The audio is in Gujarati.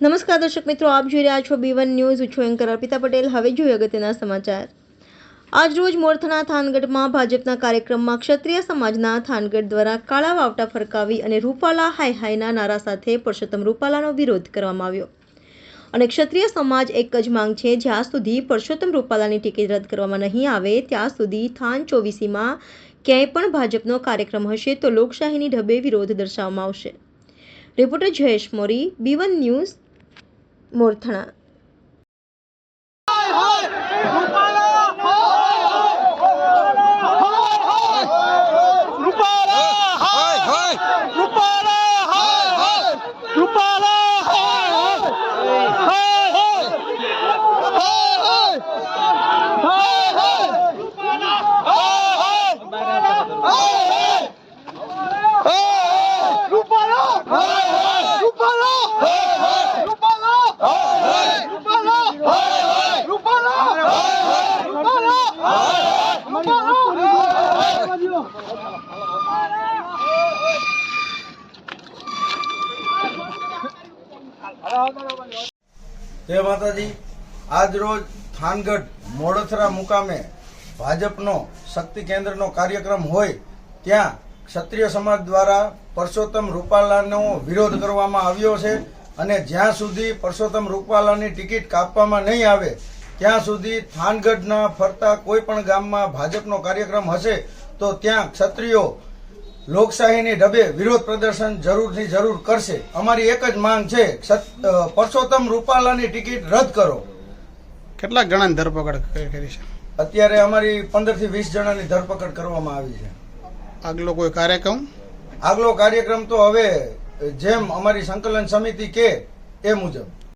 નમસ્કાર દર્શક મિત્રો, આપ જોઈ રહ્યા છો બી વન ન્યૂઝ છું એન્કર અર્પિતા પટેલ. હવે જોઈએ અગત્યના સમાચાર. આજરોજ મોરથના થાનગઢમાં ભાજપના કાર્યક્રમમાં ક્ષત્રિય સમાજના થાનગઢ દ્વારા કાળા વાવટા ફરકાવી અને રૂપાલા હાય હાયના નારા સાથે પરસોત્તમ રૂપાલાનો વિરોધ કરવામાં આવ્યો. અને ક્ષત્રિય સમાજ એક જ માંગ છે, જ્યાં સુધી પરસોત્તમ રૂપાલાની ટિકિટ રદ કરવામાં નહીં આવે, ત્યાં સુધી થાન ચોવીસીમાં ક્યાંય પણ ભાજપનો કાર્યક્રમ હશે તો લોકશાહીની ઢબે વિરોધ દર્શાવવામાં આવશે. Reporter Jayesh Mori B one news Morthana Rupala હાય હાય રૂપાલા હાય હાય રૂપાલા હાય હાય હાય હાય જય માતાજી. આજ રોજ થાનગઢ મોડથરા મુકામે ભાજપનો શક્તિ કેન્દ્રનો કાર્યક્રમ હોય, ત્યાં ક્ષત્રિય સમાજ દ્વારા પરસોત્તમ રૂપાલાનો વિરોધ કરવામાં આવ્યો છે અને જ્યાં સુધી પરસોત્તમ રૂપાલાની ટિકિટ કાપવામાં નહીં આવે, ત્યાં સુધી થાનગઢના ફરતા કોઈ પણ ગામમાં ભાજપનો કાર્યક્રમ હશે તો ત્યાં ક્ષત્રિયો લોકશાહીની ઢબે વિરોધ પ્રદર્શન જરૂરથી જરૂર કરશે. અમારી એક જ માંગ છે પરસોત્તમ રૂપાલાની ટિકિટ રદ કરો. કેટલાક જણાની ધરપકડ કરી છે? અત્યારે અમારી પંદરથી વીસ જણાની ધરપકડ કરવામાં આવી છે. આગલો કોઈ કાર્યક્રમ? આગલો કાર્યક્રમ તો હવે જેમ અમારી સંકલન સમિતિ કે એ મુજબ.